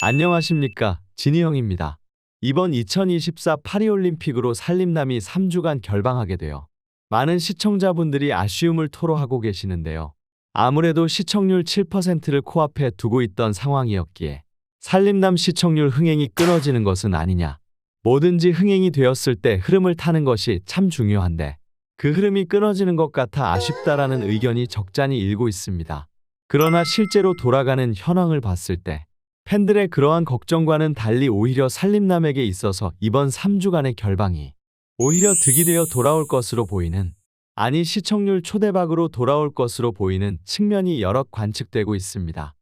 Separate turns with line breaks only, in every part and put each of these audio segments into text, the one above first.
안녕하십니까. 진희영입니다. 이번 2024 파리올림픽으로 살림남이 3주간 결방하게 되어 많은 시청자분들이 아쉬움을 토로하고 계시는데요. 아무래도 시청률 7%를 코앞에 두고 있던 상황이었기에 살림남 시청률 흥행이 끊어지는 것은 아니냐. 뭐든지 흥행이 되었을 때 흐름을 타는 것이 참 중요한데 그 흐름이 끊어지는 것 같아 아쉽다라는 의견이 적잖이 일고 있습니다. 그러나 실제로 돌아가는 현황을 봤을 때 팬들의 그러한 걱정과는 달리 오히려 살림남에게 있어서 이번 3주간의 결방이 오히려 득이 되어 돌아올 것으로 보이는 아니 시청률 초대박으로 돌아올 것으로 보이는 측면이 여러 관측되고 있습니다.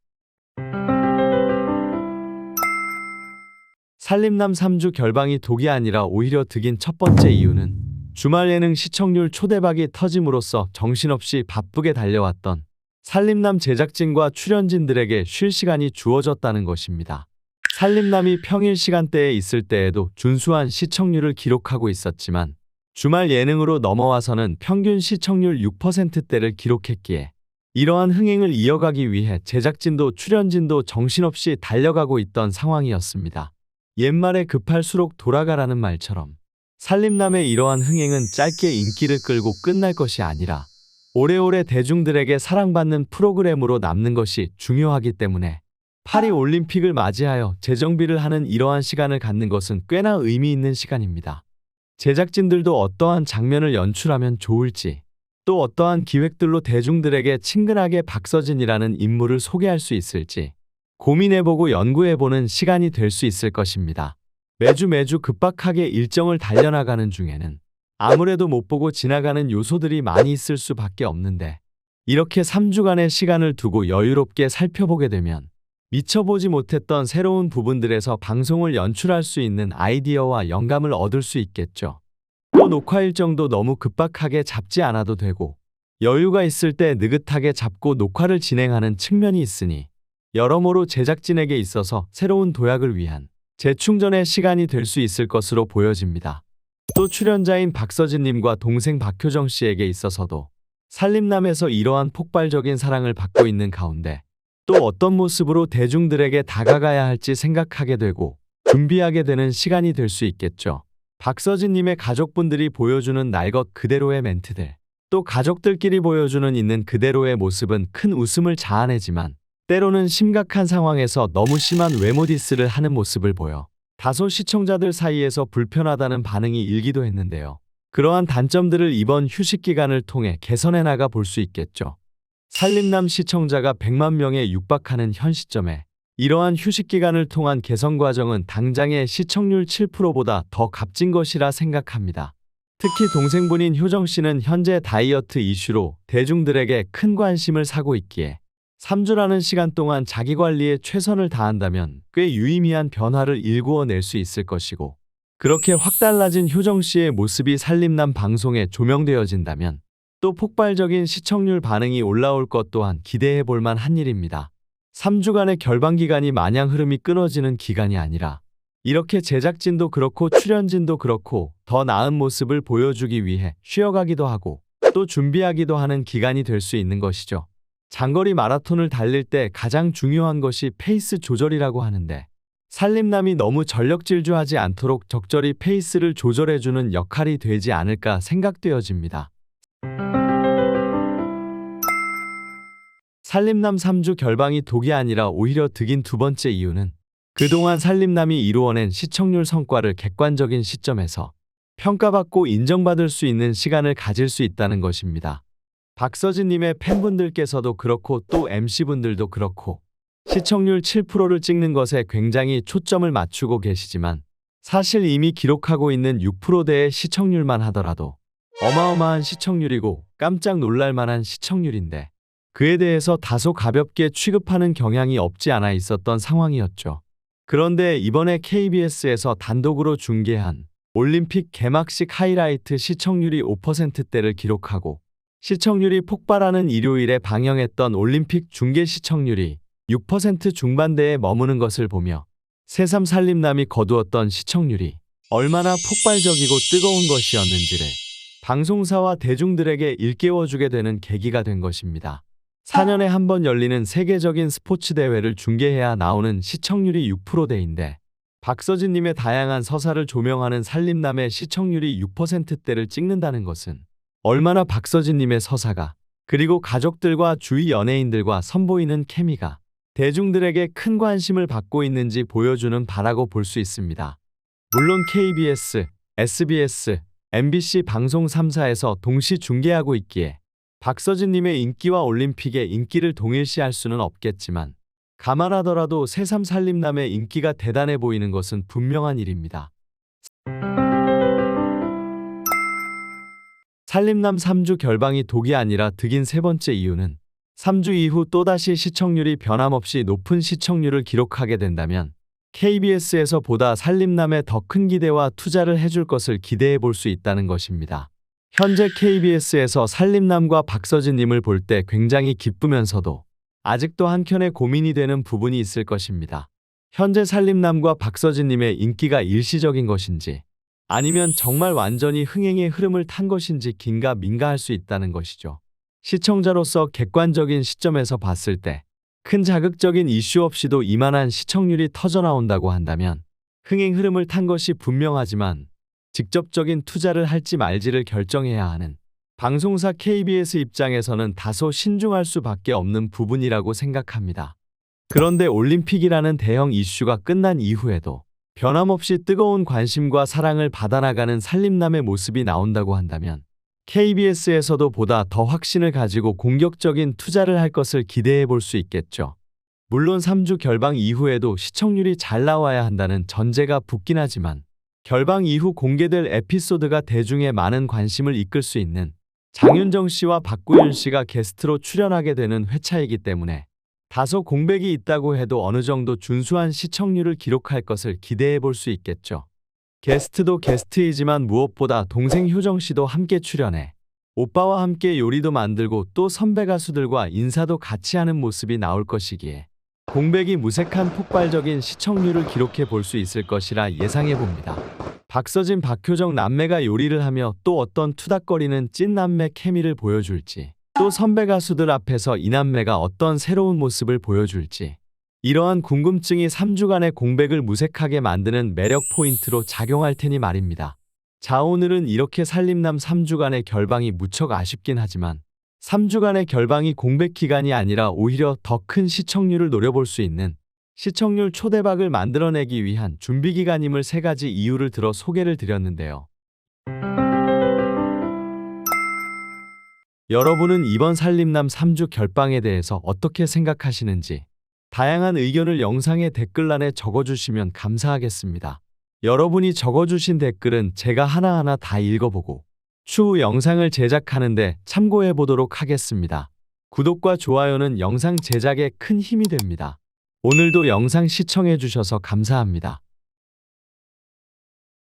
살림남 3주 결방이 독이 아니라 오히려 득인 첫 번째 이유는 주말 예능 시청률 초대박이 터짐으로써 정신없이 바쁘게 달려왔던 살림남 제작진과 출연진들에게 쉴 시간이 주어졌다는 것입니다. 살림남이 평일 시간대에 있을 때에도 준수한 시청률을 기록하고 있었지만 주말 예능으로 넘어와서는 평균 시청률 6%대를 기록했기에 이러한 흥행을 이어가기 위해 제작진도 출연진도 정신없이 달려가고 있던 상황이었습니다. 옛말에 급할수록 돌아가라는 말처럼 살림남의 이러한 흥행은 짧게 인기를 끌고 끝날 것이 아니라 오래오래 대중들에게 사랑받는 프로그램으로 남는 것이 중요하기 때문에 파리 올림픽을 맞이하여 재정비를 하는 이러한 시간을 갖는 것은 꽤나 의미 있는 시간입니다. 제작진들도 어떠한 장면을 연출하면 좋을지, 또 어떠한 기획들로 대중들에게 친근하게 박서진이라는 인물을 소개할 수 있을지 고민해보고 연구해보는 시간이 될 수 있을 것입니다. 매주 매주 급박하게 일정을 달려나가는 중에는 아무래도 못 보고 지나가는 요소들이 많이 있을 수밖에 없는데 이렇게 3주간의 시간을 두고 여유롭게 살펴보게 되면 미쳐보지 못했던 새로운 부분들에서 방송을 연출할 수 있는 아이디어와 영감을 얻을 수 있겠죠. 또 녹화 일정도 너무 급박하게 잡지 않아도 되고 여유가 있을 때 느긋하게 잡고 녹화를 진행하는 측면이 있으니 여러모로 제작진에게 있어서 새로운 도약을 위한 재충전의 시간이 될 수 있을 것으로 보여집니다. 또 출연자인 박서진님과 동생 박효정 씨에게 있어서도 살림남에서 이러한 폭발적인 사랑을 받고 있는 가운데 또 어떤 모습으로 대중들에게 다가가야 할지 생각하게 되고 준비하게 되는 시간이 될 수 있겠죠. 박서진님의 가족분들이 보여주는 날 것 그대로의 멘트들, 또 가족들끼리 보여주는 있는 그대로의 모습은 큰 웃음을 자아내지만 때로는 심각한 상황에서 너무 심한 외모 디스를 하는 모습을 보여 다소 시청자들 사이에서 불편하다는 반응이 일기도 했는데요. 그러한 단점들을 이번 휴식 기간을 통해 개선해 나가 볼 수 있겠죠. 살림남 시청자가 100만 명에 육박하는 현 시점에 이러한 휴식 기간을 통한 개선 과정은 당장의 시청률 7%보다 더 값진 것이라 생각합니다. 특히 동생분인 효정 씨는 현재 다이어트 이슈로 대중들에게 큰 관심을 사고 있기에 3주라는 시간 동안 자기 관리에 최선을 다한다면 꽤 유의미한 변화를 일구어낼 수 있을 것이고 그렇게 확 달라진 효정 씨의 모습이 살림남 방송에 조명되어진다면 또 폭발적인 시청률 반응이 올라올 것 또한 기대해 볼 만한 일입니다. 3주간의 결방 기간이 마냥 흐름이 끊어지는 기간이 아니라 이렇게 제작진도 그렇고 출연진도 그렇고 더 나은 모습을 보여주기 위해 쉬어가기도 하고 또 준비하기도 하는 기간이 될 수 있는 것이죠. 장거리 마라톤을 달릴 때 가장 중요한 것이 페이스 조절이라고 하는데 살림남이 너무 전력 질주하지 않도록 적절히 페이스를 조절해주는 역할이 되지 않을까 생각되어집니다. 살림남 3주 결방이 독이 아니라 오히려 득인 두 번째 이유는 그동안 살림남이 이루어낸 시청률 성과를 객관적인 시점에서 평가받고 인정받을 수 있는 시간을 가질 수 있다는 것입니다. 박서진님의 팬분들께서도 그렇고 또 MC분들도 그렇고 시청률 7%를 찍는 것에 굉장히 초점을 맞추고 계시지만 사실 이미 기록하고 있는 6%대의 시청률만 하더라도 어마어마한 시청률이고 깜짝 놀랄 만한 시청률인데 그에 대해서 다소 가볍게 취급하는 경향이 없지 않아 있었던 상황이었죠. 그런데 이번에 KBS에서 단독으로 중계한 올림픽 개막식 하이라이트 시청률이 5%대를 기록하고 시청률이 폭발하는 일요일에 방영했던 올림픽 중계 시청률이 6% 중반대에 머무는 것을 보며 새삼 살림남이 거두었던 시청률이 얼마나 폭발적이고 뜨거운 것이었는지를 방송사와 대중들에게 일깨워주게 되는 계기가 된 것입니다. 4년에 한 번 열리는 세계적인 스포츠 대회를 중계해야 나오는 시청률이 6%대인데 박서진님의 다양한 서사를 조명하는 살림남의 시청률이 6%대를 찍는다는 것은 얼마나 박서진님의 서사가 그리고 가족들과 주위 연예인들과 선보이는 케미가 대중들에게 큰 관심을 받고 있는지 보여주는 바라고 볼 수 있습니다. 물론 KBS, SBS, MBC 방송 3사에서 동시 중계하고 있기에 박서진님의 인기와 올림픽의 인기를 동일시할 수는 없겠지만 감안하더라도 새삼 살림남의 인기가 대단해 보이는 것은 분명한 일입니다. 살림남 3주 결방이 독이 아니라 득인 세 번째 이유는 3주 이후 또다시 시청률이 변함없이 높은 시청률을 기록하게 된다면 KBS에서 보다 살림남에 더 큰 기대와 투자를 해줄 것을 기대해 볼 수 있다는 것입니다. 현재 KBS에서 살림남과 박서진님을 볼 때 굉장히 기쁘면서도 아직도 한켠에 고민이 되는 부분이 있을 것입니다. 현재 살림남과 박서진님의 인기가 일시적인 것인지 아니면 정말 완전히 흥행의 흐름을 탄 것인지 긴가 민가할 수 있다는 것이죠. 시청자로서 객관적인 시점에서 봤을 때 큰 자극적인 이슈 없이도 이만한 시청률이 터져나온다고 한다면 흥행 흐름을 탄 것이 분명하지만 직접적인 투자를 할지 말지를 결정해야 하는 방송사 KBS 입장에서는 다소 신중할 수밖에 없는 부분이라고 생각합니다. 그런데 올림픽이라는 대형 이슈가 끝난 이후에도 변함없이 뜨거운 관심과 사랑을 받아나가는 살림남의 모습이 나온다고 한다면 KBS에서도 보다 더 확신을 가지고 공격적인 투자를 할 것을 기대해 볼 수 있겠죠. 물론 3주 결방 이후에도 시청률이 잘 나와야 한다는 전제가 붙긴 하지만 결방 이후 공개될 에피소드가 대중의 많은 관심을 이끌 수 있는 장윤정 씨와 박구윤 씨가 게스트로 출연하게 되는 회차이기 때문에 다소 공백이 있다고 해도 어느 정도 준수한 시청률을 기록할 것을 기대해 볼 수 있겠죠. 게스트도 게스트이지만 무엇보다 동생 효정 씨도 함께 출연해 오빠와 함께 요리도 만들고 또 선배 가수들과 인사도 같이 하는 모습이 나올 것이기에 공백이 무색한 폭발적인 시청률을 기록해 볼 수 있을 것이라 예상해 봅니다. 박서진, 박효정 남매가 요리를 하며 또 어떤 투닥거리는 찐 남매 케미를 보여줄지 또 선배 가수들 앞에서 이 남매가 어떤 새로운 모습을 보여줄지 이러한 궁금증이 3주간의 공백을 무색하게 만드는 매력 포인트로 작용할 테니 말입니다. 자 오늘은 이렇게 살림남 3주간의 결방이 무척 아쉽긴 하지만 3주간의 결방이 공백 기간이 아니라 오히려 더 큰 시청률을 노려볼 수 있는 시청률 초대박을 만들어내기 위한 준비 기간임을 세 가지 이유를 들어 소개를 드렸는데요. 여러분은 이번 살림남 3주 결방에 대해서 어떻게 생각하시는지 다양한 의견을 영상의 댓글란에 적어주시면 감사하겠습니다. 여러분이 적어주신 댓글은 제가 하나하나 다 읽어보고 추후 영상을 제작하는데 참고해 보도록 하겠습니다. 구독과 좋아요는 영상 제작에 큰 힘이 됩니다. 오늘도 영상 시청해 주셔서 감사합니다.